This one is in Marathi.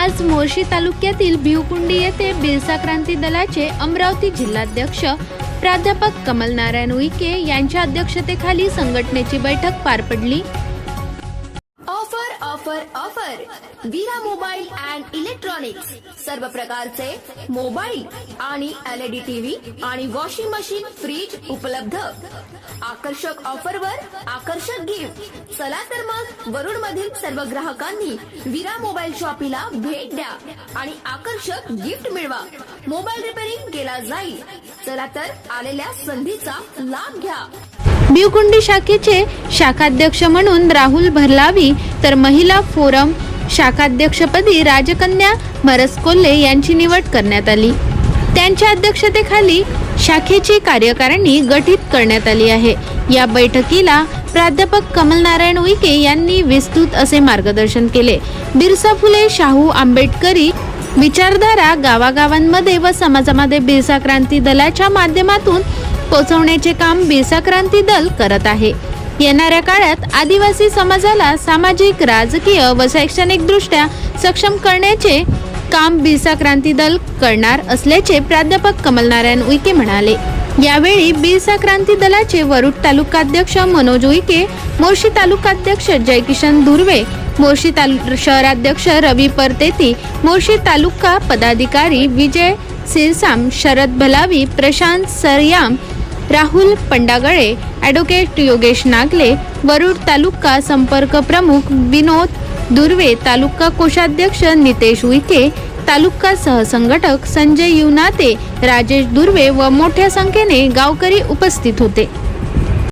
आज मोर्शी तालुक्यातील भिवकुंडी येथे बिरसा क्रांती दलाचे अमरावती जिल्हाध्यक्ष प्राध्यापक कमल नारायण उईके यांच्या अध्यक्षतेखाली संघटनेची बैठक पार पडली. Offer offer offer. Veera mobile and electronics. सर्व प्रकारचे मोबाईल आणि एलईडी टीव्ही आणि वॉशिंग मशीन फ्रीज उपलब्ध. आकर्षक ऑफरवर आकर्षक गिफ्ट. चला तर मग वरुड मधील सर्व ग्राहकांनी विरा मोबाईल शॉपीला भेट द्या आणि आकर्षक गिफ्ट मिळवा. मोबाईल रिपेअरिंग केला जाईल. चला तर आलेल्या संधीचा लाभ घ्या. भिवकुंडी शाखेचे शाखाध्यक्ष म्हणून राहुल भरलावी तर महिला फोरम शाखाध्यक्षपदी राजकन्या मरस कोल्हे यांची निवड करण्यात आली. त्यांच्या अध्यक्षतेखाली शाखेची कार्यकारिणी गठीत करण्यात आली आहे. या बैठकीला प्राध्यापक कमल नारायण उईके यांनी विस्तृत असे मार्गदर्शन केले. बिरसा फुले शाहू आंबेडकरी विचारधारा गावागावांमध्ये व समाजामध्ये बिरसा क्रांती दलाच्या माध्यमातून पोचवण्याचे काम बिरसा क्रांती दल करत आहे. येणाऱ्या काळात आदिवासी समाजाला सामाजिक राजकीय व शैक्षणिक दृष्ट्या सक्षम करण्याचे काम बिरसा क्रांती दल करणार असल्याचे प्राध्यापक कमलनारायण उईके म्हणाले. यावेळी बिरसा क्रांती दलाचे वरुड तालुकाध्यक्ष मनोज उईके मोर्शी तालुकाध्यक्ष जयकिशन धुर्वे मोर्शी तालु शहराध्यक्ष रवी परतेती मोर्शी तालुका पदाधिकारी विजय सिरसाम शरद भलावी प्रशांत सरयाम राहुल पंडागळे ॲडव्होकेट योगेश नागले वरुड तालुका संपर्क प्रमुख विनोद दुर्वे तालुका कोषाध्यक्ष नितेश उईके तालुका सहसंघटक संजय युनाते राजेश दुर्वे व मोठ्या संख्येने गावकरी उपस्थित होते.